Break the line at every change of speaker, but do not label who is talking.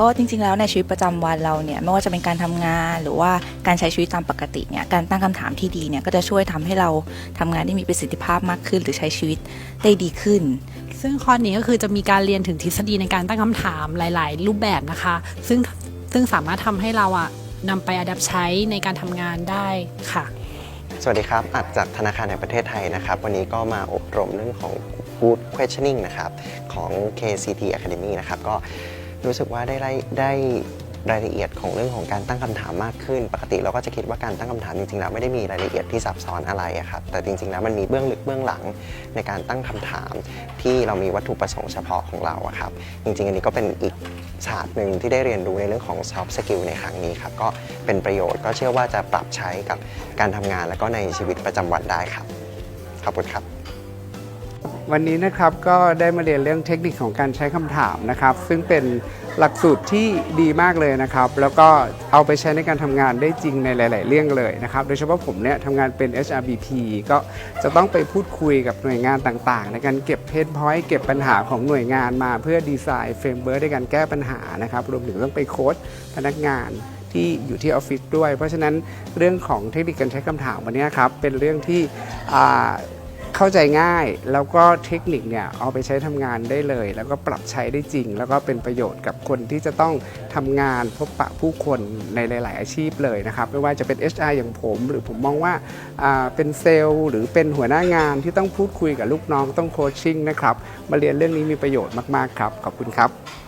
ก็จริงๆ แล้วในชีวิตประจำวันเราเนี่ยไม่ว่าจะเป็นการทำงานหรือว่าการใช้ชีวิตตามปกติเนี่ยการตั้งคำถามที่ดีเนี่ยก็จะช่วยทำให้เราทำงานได้มีประสิทธิภาพมากขึ้น หรือใช้ชีวิตได้ดีขึ้น
ซึ่งข้อนี้ก็คือจะมีการเรียนถึงทฤษฎีในการตั้งคำถามหลาย ๆ รูปแบบนะคะ ซึ่งซึ่งสามารถทำให้เราอะนำไปอัดใช้ในการทำงานได้ค่ะ
สวัสดีครับ อัดจากธนาคารแห่งประเทศไทยนะครับ วันนี้ก็มาอบรมเรื่องของ Good Questioning นะครับ ของ KCT Academy นะครับ ก็ รู้สึกว่าได้ได้ได้รายละเอียดของเรื่องของการตั้งคำถามมากขึ้น ปกติเราก็จะคิดว่าการตั้งคำถามจริงๆแล้วไม่ได้มีรายละเอียดที่ซับซ้อนอะไระครับ แต่จริงๆแล้วมันมีเบื้องลึกเบื้องหลังในการตั้งคำถาม ที่เรามีวัตถุประสงค์เฉพาะของเราครับ จริงๆ อันนี้ก็เป็นอีกศาสตร์หนึ่งที่ได้เรียนรู้ในเรื่องของ soft skill ในครั้งนี้ครับ ก็เป็นประโยชน์ก็เชื่อว่าจะปรับใช้กับการทำงาน แล้วก็ในชีวิตประจำวันได้ครับ ขอบคุณครับ
วันนี้นะครับก็ได้มาเรียนเรื่องเทคนิคของการใช้คำถามนะครับ ซึ่งเป็นหลักสูตรที่ดีมากเลยนะครับ แล้วก็เอาไปใช้ในการทำงานได้จริงในหลาย ๆ เรื่องเลยนะครับ โดยเฉพาะผมเนี่ยทำงานเป็น HRBP ก็จะต้องไปพูดคุยกับหน่วยงานต่าง ๆ ในการเก็บเพนพอยต์เก็บปัญหาของหน่วยงานมาเพื่อดีไซน์เฟรมเวิร์ในการแก้ปัญหานะครับ รวมถึงต้องไปโค้ดพนักงานที่อยู่ที่ออฟฟิศด้วย เพราะฉะนั้นเรื่องของเทคนิคการใช้คำถามวันนี้ครับเป็นเรื่องที่ เข้าใจง่ายแล้วก็เทคนิคเนี่ยเอาไปใช้ทำงานได้เลย แล้วก็ปรับใช้ได้จริง แล้วก็เป็นประโยชน์กับคนที่จะต้องทำงานพบปะผู้คนในหลาย ๆ อาชีพเลยนะครับไม่ว่าจะเป็น HR อย่างผม หรือผมมองว่าอ่าเป็นเซลล์หรือเป็นหัวหน้างานที่ต้องพูดคุยกับลูกน้องต้องโคชชิ่งนะครับมาเรียนเรื่องนี้มีประโยชน์มาก ๆ ครับ ขอบคุณครับ